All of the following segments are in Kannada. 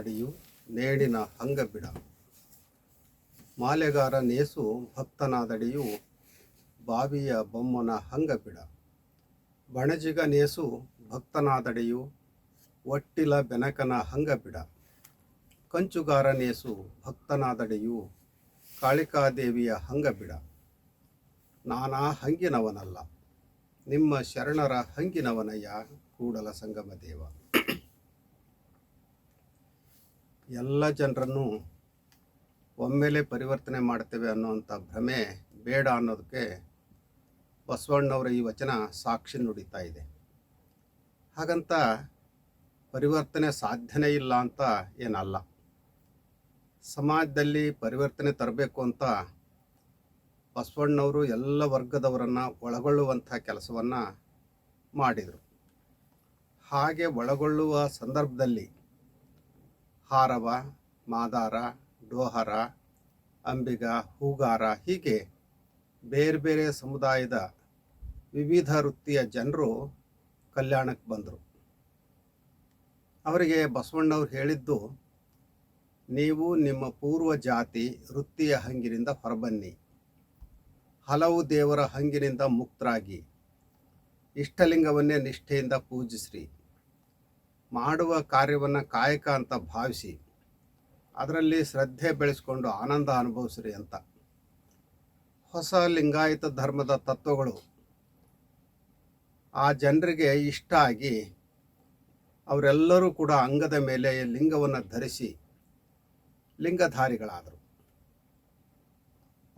ಭಕ್ತನಾದಡಿಯು ನೇಡಿನ ಹಂಗ ಬಿಡ ಮಾಲೆಗಾರ ನೇಸು ಭಕ್ತನಾದಡಿಯು ಬಾವಿಯ ಬೊಮ್ಮನ ಹಂಗ ಬಿಡ ಬಣಜಿಗ ನೇಸು ಭಕ್ತನಾದಡಿಯು ಒಟ್ಟಿಲ ಬೆನಕನ ಹಂಗ ಬಿಡ ಕಂಚುಗಾರ ನೇಸು ಭಕ್ತನಾದಡಿಯು ಕಾಳಿಕಾದೇವಿಯ ಹಂಗ ಬಿಡ ನಾನಾ ಹಂಗಿನವನಲ್ಲ, ನಿಮ್ಮ ಶರಣರ ಹಂಗಿನವನಯ್ಯ, ಕೂಡಲ ಸಂಗಮ ದೇವ. ಎಲ್ಲ ಜನರನ್ನು ಒಮ್ಮೆಲೆ ಪರಿವರ್ತನೆ ಮಾಡ್ತೇವೆ ಅನ್ನೋವಂಥ ಭ್ರಮೆ ಬೇಡ ಅನ್ನೋದಕ್ಕೆ ಬಸವಣ್ಣವರ ಈ ವಚನ ಸಾಕ್ಷಿ ನುಡಿತಾ ಇದೆ. ಹಾಗಂತ ಪರಿವರ್ತನೆ ಸಾಧ್ಯನೇ ಇಲ್ಲ ಅಂತ ಏನಲ್ಲ. ಸಮಾಜದಲ್ಲಿ ಪರಿವರ್ತನೆ ತರಬೇಕು ಅಂತ ಬಸವಣ್ಣವರು ಎಲ್ಲ ವರ್ಗದವರನ್ನು ಒಳಗೊಳ್ಳುವಂಥ ಕೆಲಸವನ್ನು ಮಾಡಿದರು. ಹಾಗೆ ಒಳಗೊಳ್ಳುವ ಸಂದರ್ಭದಲ್ಲಿ ಹಾರವ, ಮಾದಾರ, ಡೋಹರ, ಅಂಬಿಗ, ಹೂಗಾರ ಹೀಗೆ ಬೇರೆ ಬೇರೆ ಸಮುದಾಯದ ವಿವಿಧ ವೃತ್ತಿಯ ಜನರು ಕಲ್ಯಾಣಕ್ಕೆ ಬಂದರು. ಅವರಿಗೆ ಬಸವಣ್ಣವ್ರು ಹೇಳಿದ್ದು, ನೀವು ನಿಮ್ಮ ಪೂರ್ವ ಜಾತಿ ವೃತ್ತಿಯ ಹಂಗಿನಿಂದ ಹೊರಬನ್ನಿ. ಹಲವು ದೇವರ ಹಂಗಿನಿಂದ ಮುಕ್ತರಾಗಿ. ಇಷ್ಟಲಿಂಗವನ್ನೇ ನಿಷ್ಠೆಯಿಂದ ಪೂಜಿಸ್ರಿ. ಮಾಡುವ ಕಾರ್ಯವನ್ನು ಕಾಯಕ ಅಂತ ಭಾವಿಸಿ ಅದರಲ್ಲಿ ಶ್ರದ್ಧೆ ಬೆಳೆಸ್ಕೊಂಡು ಆನಂದ ಅನುಭವಿಸ್ರಿ ಅಂತ. ಹೊಸ ಲಿಂಗಾಯತ ಧರ್ಮದ ತತ್ವಗಳು ಆ ಜನರಿಗೆ ಇಷ್ಟ ಆಗಿ ಅವರೆಲ್ಲರೂ ಕೂಡ ಅಂಗದ ಮೇಲೆ ಲಿಂಗವನ್ನು ಧರಿಸಿ ಲಿಂಗಧಾರಿಗಳಾದರು.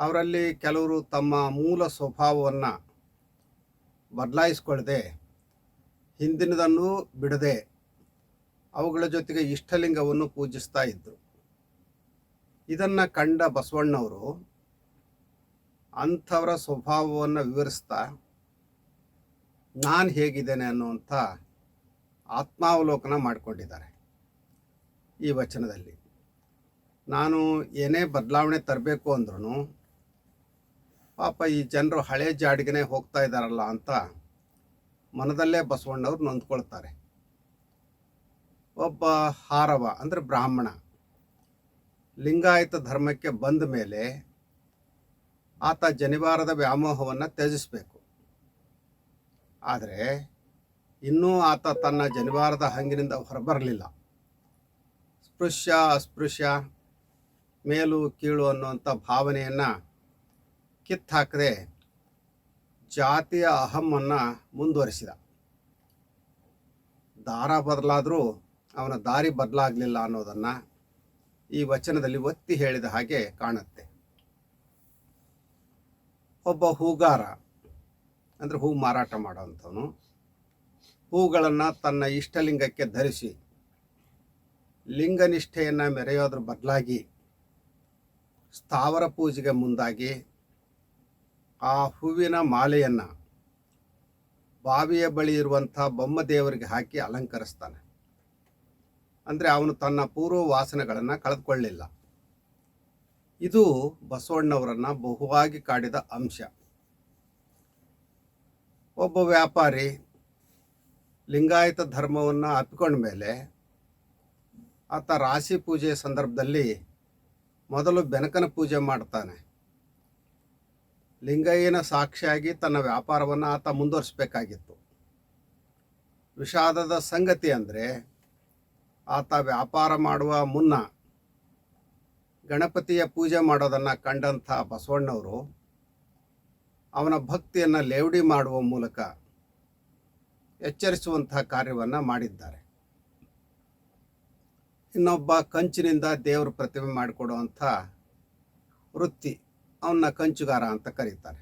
ಅವರಲ್ಲಿ ಕೆಲವರು ತಮ್ಮ ಮೂಲ ಸ್ವಭಾವವನ್ನು ಬದಲಾಯಿಸ್ಕೊಳ್ಳದೆ ಹಿಂದಿನದನ್ನು ಬಿಡದೆ ಅವುಗಳ ಜೊತೆಗೆ ಇಷ್ಟಲಿಂಗವನ್ನು ಪೂಜಿಸ್ತಾ ಇದ್ದರು ಇದನ್ನು ಕಂಡ ಬಸವಣ್ಣವರು ಅಂಥವರ ಸ್ವಭಾವವನ್ನು ವಿವರಿಸ್ತಾ, ನಾನು ಹೇಗಿದ್ದೇನೆ ಅನ್ನುವಂಥ ಆತ್ಮಾವಲೋಕನ ಮಾಡಿಕೊಂಡಿದ್ದಾರೆ ಈ ವಚನದಲ್ಲಿ. ನಾನು ಏನೇ ಬದಲಾವಣೆ ತರಬೇಕು ಅಂದ್ರೂ ಪಾಪ ಈ ಜನರು ಹಳೆ ಜಾಡಿಗೆನೇ ಹೋಗ್ತಾ ಇದ್ದಾರಲ್ಲ ಅಂತ ಮನದಲ್ಲೇ ಬಸವಣ್ಣವ್ರು ನೊಂದ್ಕೊಳ್ತಾರೆ. ಒಬ್ಬ ಹಾರವ, ಅಂದರೆ ಬ್ರಾಹ್ಮಣ, ಲಿಂಗಾಯತ ಧರ್ಮಕ್ಕೆ ಬಂದ ಮೇಲೆ ಆತ ಜನಿವಾರದ ವ್ಯಾಮೋಹವನ್ನು ತ್ಯಜಿಸಬೇಕು. ಆದರೆ ಇನ್ನೂ ಆತ ತನ್ನ ಜನಿವಾರದ ಹಂಗಿನಿಂದ ಹೊರಬರಲಿಲ್ಲ. ಸ್ಪೃಶ್ಯ, ಅಸ್ಪೃಶ್ಯ, ಮೇಲು, ಕೀಳು ಅನ್ನುವಂಥ ಭಾವನೆಯನ್ನು ಕಿತ್ತಾಕದೆ ಜಾತಿಯ ಅಹಮ್ಮನ್ನು ಮುಂದುವರಿಸಿದ. ದಾರ ಬದಲಾದರೂ ಅವನ ದಾರಿ ಬದಲಾಗಲಿಲ್ಲ ಅನ್ನೋದನ್ನು ಈ ವಚನದಲ್ಲಿ ಒತ್ತಿ ಹೇಳಿದ ಹಾಗೆ ಕಾಣುತ್ತೆ. ಒಬ್ಬ ಹೂಗಾರ, ಅಂದರೆ ಹೂ ಮಾರಾಟ ಮಾಡೋವಂಥವನು, ಹೂಗಳನ್ನು ತನ್ನ ಇಷ್ಟಲಿಂಗಕ್ಕೆ ಧರಿಸಿ, ಲಿಂಗನಿಷ್ಠೆಯನ್ನು ಮೆರೆಯೋದ್ರ ಬದಲಾಗಿ, ಸ್ಥಾವರ ಪೂಜೆಗೆ ಮುಂದಾಗಿ, ಆ ಹೂವಿನ ಮಾಲೆಯನ್ನು ಬಾವಿಯ ಬಳಿ ಇರುವಂಥ ಬೊಮ್ಮ ದೇವರಿಗೆ ಹಾಕಿ ಅಲಂಕರಿಸ್ತಾನೆ. ಅಂದರೆ ಅವನು ತನ್ನ ಪೂರ್ವ ವಾಸನೆಗಳನ್ನು ಕಳೆದುಕೊಳ್ಳಿಲ್ಲ. ಇದು ಬಸವಣ್ಣವರನ್ನು ಬಹುವಾಗಿ ಕಾಡಿದ ಅಂಶ. ಒಬ್ಬ ವ್ಯಾಪಾರಿ ಲಿಂಗಾಯತ ಧರ್ಮವನ್ನು ಅಪ್ಪಿಕೊಂಡ ಮೇಲೆ ಆತ ರಾಶಿ ಪೂಜೆ ಸಂದರ್ಭದಲ್ಲಿ ಮೊದಲು ಬೆನಕನ ಪೂಜೆ ಮಾಡ್ತಾನೆ. ಲಿಂಗಯ್ಯನ ಸಾಕ್ಷಿಯಾಗಿ ತನ್ನ ವ್ಯಾಪಾರವನ್ನು ಆತ ಮುಂದುವರಿಸಬೇಕಾಗಿತ್ತು. ವಿಷಾದದ ಸಂಗತಿ ಅಂದರೆ ಆತ ವ್ಯಾಪಾರ ಮಾಡುವ ಮುನ್ನ ಗಣಪತಿಯ ಪೂಜೆ ಮಾಡೋದನ್ನು ಕಂಡಂಥ ಬಸವಣ್ಣವರು ಅವನ ಭಕ್ತಿಯನ್ನು ಲೇವಡಿ ಮಾಡುವ ಮೂಲಕ ಎಚ್ಚರಿಸುವಂಥ ಕಾರ್ಯವನ್ನು ಮಾಡಿದ್ದಾರೆ. ಇನ್ನೊಬ್ಬ ಕಂಚಿನಿಂದ ದೇವರ ಪ್ರತಿಮೆ ಮಾಡಿಕೊಡುವಂಥ ವೃತ್ತಿ ಅವನ್ನ ಕಂಚುಗಾರ ಅಂತ ಕರೀತಾರೆ.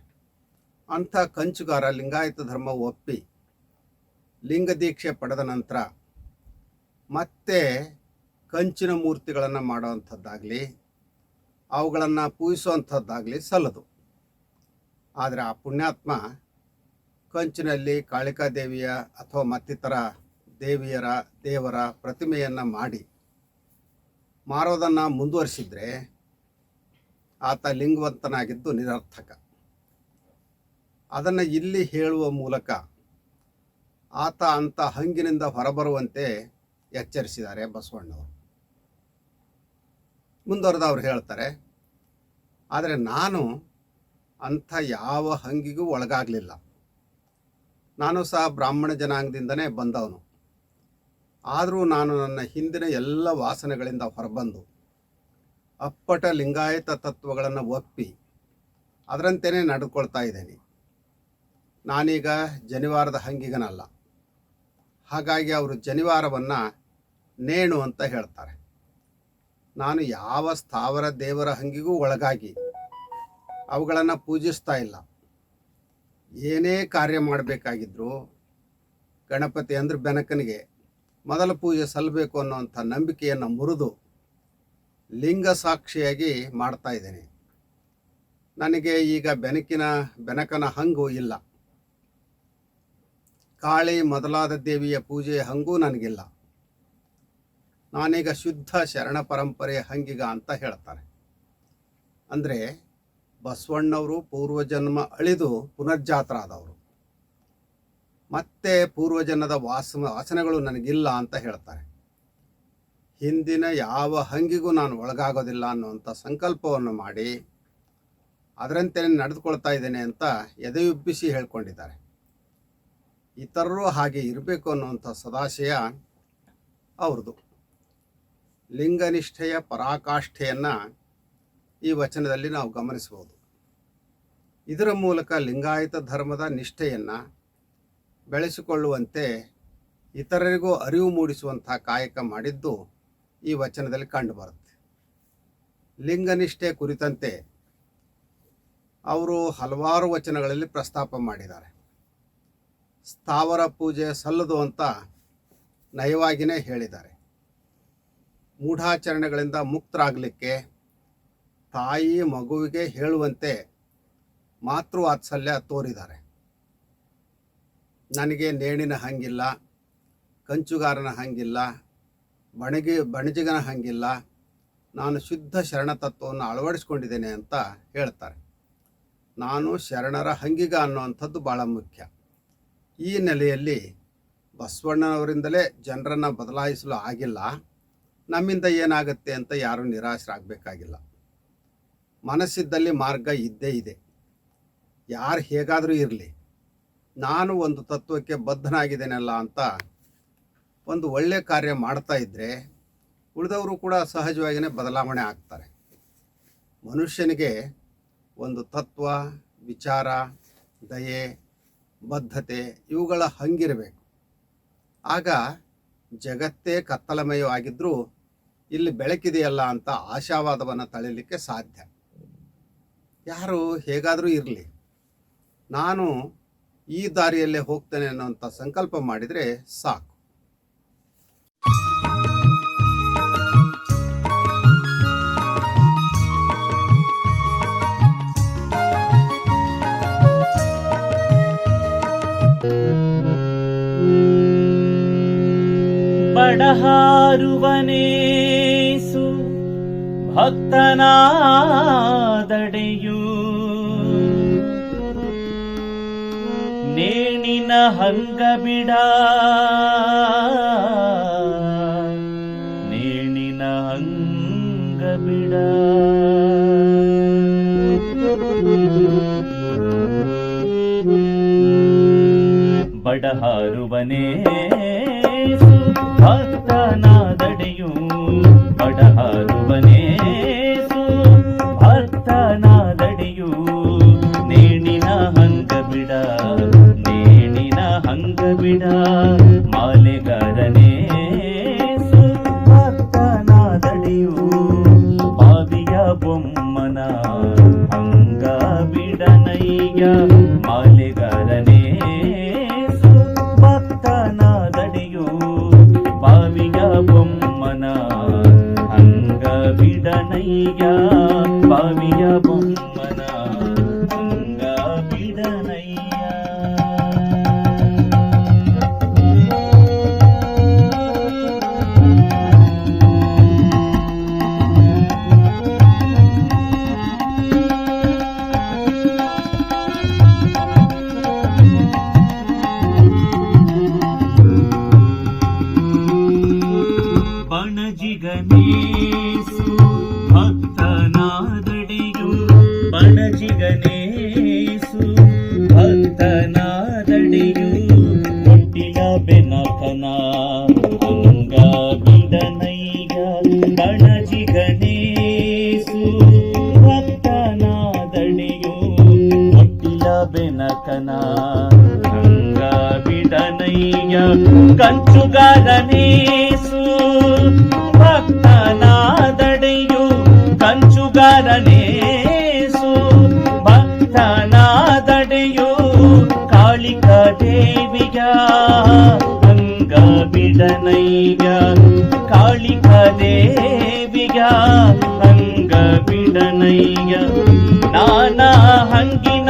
ಅಂಥ ಕಂಚುಗಾರ ಲಿಂಗಾಯತ ಧರ್ಮ ಒಪ್ಪಿ ಲಿಂಗ ದೀಕ್ಷೆ ಪಡೆದ ನಂತರ ಮತ್ತೆ ಕಂಚಿನ ಮೂರ್ತಿಗಳನ್ನು ಮಾಡುವಂಥದ್ದಾಗಲಿ, ಅವುಗಳನ್ನು ಪೂಜಿಸುವಂಥದ್ದಾಗಲಿ ಸಲ್ಲದು. ಆದರೆ ಆ ಪುಣ್ಯಾತ್ಮ ಕಂಚಿನಲ್ಲಿ ಕಾಳಿಕಾ ದೇವಿಯ ಅಥವಾ ಮತ್ತಿತರ ದೇವಿಯರ, ದೇವರ ಪ್ರತಿಮೆಯನ್ನು ಮಾಡಿ ಮಾರೋದನ್ನು ಮುಂದುವರಿಸಿದರೆ ಆತ ಲಿಂಗವಂತನಾಗಿದ್ದು ನಿರರ್ಥಕ. ಅದನ್ನು ಇಲ್ಲಿ ಹೇಳುವ ಮೂಲಕ ಆತ ಅಂಥ ಹಂಗಿನಿಂದ ಹೊರಬರುವಂತೆ ಎಚ್ಚರಿಸಿದ್ದಾರೆ ಬಸವಣ್ಣವರು. ಮುಂದುವರೆದು ಅವ್ರು ಹೇಳ್ತಾರೆ, ಆದರೆ ನಾನು ಅಂಥ ಯಾವ ಹಂಗಿಗೂ ಒಳಗಾಗಲಿಲ್ಲ. ನಾನು ಸಹ ಬ್ರಾಹ್ಮಣ ಜನಾಂಗದಿಂದನೇ ಬಂದವನು. ಆದರೂ ನಾನು ನನ್ನ ಹಿಂದಿನ ಎಲ್ಲ ವಾಸನೆಗಳಿಂದ ಹೊರಬಂದು, ಅಪ್ಪಟ ಲಿಂಗಾಯತ ತತ್ವಗಳನ್ನು ಒಪ್ಪಿ, ಅದರಂತೆಯೇ ನಡ್ಕೊಳ್ತಾ ಇದ್ದೀನಿ. ನಾನೀಗ ಜನಿವಾರದ ಹಂಗಿಗನಲ್ಲ. ಹಾಗಾಗಿ ಅವರು ಜನಿವಾರವನ್ನು ನೇಣು ಅಂತ ಹೇಳ್ತಾರೆ. ನಾನು ಯಾವ ಸ್ಥಾವರ ದೇವರ ಹಂಗಿಗೂ ಒಳಗಾಗಿ ಅವುಗಳನ್ನು ಪೂಜಿಸ್ತಾ ಇಲ್ಲ. ಏನೇ ಕಾರ್ಯ ಮಾಡಬೇಕಾಗಿದ್ರೂ ಗಣಪತಿ ಅಂದ್ರೆ ಬೆನಕನಿಗೆ ಮೊದಲ ಪೂಜೆ ಸಲ್ಲಬೇಕು ಅನ್ನೋವಂಥ ನಂಬಿಕೆಯನ್ನು ಮುರಿದು ಲಿಂಗ ಸಾಕ್ಷಿಯಾಗಿ ಮಾಡ್ತಾ ಇದ್ದೇನೆ. ನನಗೆ ಈಗ ಬೆನಕಿನ, ಬೆನಕನ ಹಂಗು ಇಲ್ಲ. ಕಾಳಿ ಮೊದಲಾದ ದೇವಿಯ ಪೂಜೆಯ ಹಂಗೂ ನನಗಿಲ್ಲ. ನಾನೀಗ ಶುದ್ಧ ಶರಣ ಪರಂಪರೆ ಹಂಗಿಗ ಅಂತ ಹೇಳ್ತಾರೆ ಅಂದರೆ ಬಸವಣ್ಣವರು ಪೂರ್ವಜನ್ಮ ಅಳಿದು ಪುನರ್ಜಾತರಾದವರು ಮತ್ತೆ ಪೂರ್ವಜನ್ಮದ ವಾಸ ವಾಸನೆಗಳು ನನಗಿಲ್ಲ ಅಂತ ಹೇಳ್ತಾರೆ. ಹಿಂದಿನ ಯಾವ ಹಂಗಿಗೂ ನಾನು ಒಳಗಾಗೋದಿಲ್ಲ ಅನ್ನುವಂಥ ಸಂಕಲ್ಪವನ್ನು ಮಾಡಿ ಅದರಂತೆ ನಡೆದುಕೊಳ್ತಾ ಇದ್ದೇನೆ ಅಂತ ಎದೆಯುಬ್ಬಿಸಿ ಹೇಳ್ಕೊಂಡಿದ್ದಾರೆ. ಇತರರು ಹಾಗೆ ಇರಬೇಕು ಅನ್ನುವಂಥ ಸದಾಶಯ ಅವ್ರದ್ದು ಲಿಂಗನಿಷ್ಠೆಯ ಪರಾಕಾಷ್ಠೆಯನ್ನು ಈ ವಚನದಲ್ಲಿ ನಾವು ಗಮನಿಸಬಹುದು. ಇದರ ಮೂಲಕ ಲಿಂಗಾಯತ ಧರ್ಮದ ನಿಷ್ಠೆಯನ್ನು ಬೆಳೆಸಿಕೊಳ್ಳುವಂತೆ ಇತರರಿಗೂ ಅರಿವು ಮೂಡಿಸುವಂಥ ಕಾಯಕ ಮಾಡಿದ್ದು ಈ ವಚನದಲ್ಲಿ ಕಂಡುಬರುತ್ತೆ. ಲಿಂಗನಿಷ್ಠೆ ಕುರಿತಂತೆ ಅವರು ಹಲವಾರು ವಚನಗಳಲ್ಲಿ ಪ್ರಸ್ತಾಪ ಮಾಡಿದ್ದಾರೆ. ಸ್ಥಾವರ ಪೂಜೆ ಸಲ್ಲದು ಅಂತ ನಯವಾಗಿಯೇ ಹೇಳಿದ್ದಾರೆ. ಮೂಢಾಚರಣೆಗಳಿಂದ ಮುಕ್ತರಾಗಲಿಕ್ಕೆ ತಾಯಿ ಮಗುವಿಗೆ ಹೇಳುವಂತೆ ಮಾತೃ ವಾತ್ಸಲ್ಯ ತೋರಿದ್ದಾರೆ. ನನಗೆ ನೇಣಿನ ಹಂಗಿಲ್ಲ, ಕಂಚುಗಾರನ ಹಂಗಿಲ್ಲ, ಬಣಗಿ, ಬಣಜಿಗನ ಹಂಗಿಲ್ಲ, ನಾನು ಶುದ್ಧ ಶರಣ ತತ್ವವನ್ನು ಅಳವಡಿಸ್ಕೊಂಡಿದ್ದೇನೆ ಅಂತ ಹೇಳ್ತಾರೆ. ನಾನು ಶರಣರ ಹಂಗಿಗ ಅನ್ನುವಂಥದ್ದು ಭಾಳ ಮುಖ್ಯ. ಈ ನೆಲೆಯಲ್ಲಿ ಬಸವಣ್ಣನವರಿಂದಲೇ ಜನರನ್ನು ಬದಲಾಯಿಸಲು ಆಗಿಲ್ಲ. ನಮ್ಮಿಂದ ಏನಾಗುತ್ತೆ ಅಂತ ಯಾರೂ ನಿರಾಶರಾಗಬೇಕಾಗಿಲ್ಲ. ಮನಸ್ಸಿದ್ದಲ್ಲಿ ಮಾರ್ಗ ಇದ್ದೇ ಇದೆ. ಯಾರು ಹೇಗಾದರೂ ಇರಲಿ. ನಾನು ಒಂದು ತತ್ವಕ್ಕೆ ಬದ್ಧನಾಗಿದ್ದೇನಲ್ಲ ಅಂತ ಒಂದು ಒಳ್ಳೆಯ ಕಾರ್ಯ ಮಾಡ್ತಾ ಇದ್ದರೆ ಉಳಿದವರು ಕೂಡ ಸಹಜವಾಗಿಯೇ ಬದಲಾವಣೆ ಆಗ್ತಾರೆ. ಮನುಷ್ಯನಿಗೆ ಒಂದು ತತ್ವ, ವಿಚಾರ, ದಯೆ, ಬದ್ಧತೆ ಇವುಗಳ ಹಂಗಿರಬೇಕು. ಆಗ ಜಗತ್ತೇ ಕತ್ತಲಮಯವಾಗಿದ್ದರೂ ಇಲ್ಲಿ ಬೆಳಕಿದೆಯಲ್ಲ ಅಂತ ಆಶಾವಾದವನ್ನು ತಳಿಲಿಕ್ಕೆ ಸಾಧ್ಯ. ಯಾರು ಹೇಗಾದರೂ ಇರಲಿ. ನಾನು ಈ ದಾರಿಯಲ್ಲೇ ಹೋಗ್ತೇನೆ ಅನ್ನೋಂಥ ಸಂಕಲ್ಪ ಮಾಡಿದರೆ ಸಾಕು. ಬಡಹಾರುವನೇಸು ಭಕ್ತನಾದಡೆಯು ನೇಣಿನ ಹಂಗ ಬಿಡ. ನೇಣಿನ ಹಂಗ ಬಿಡ. ಬಡಹಾರುವನೇ ಬಣಜಿಗನೇಸು ಭಕ್ತನಾದಡೆಯು ಕೊಟ್ಟಿಲ ಬೆನಕನ ಅಂಗ ಬಿಡನಯ್ಯ ಕಂಚುಗಾರನೇಸು ಭಕ್ತನಾದಡೆಯು ಕಂಚುಗಾರನೇಸು ಭಕ್ತನಾದಡೆಯು ಕಾಳಿಕ ದೇವಿಯ ಅಂಗ ಬಿಡನಯ್ಯ ಕಾಳಿಕ ದೇವಿಯ ಅಂಗ ಬಿಡನಯ್ಯ ನಾನಾ ಹಂಗಿನವನಲ್ಲ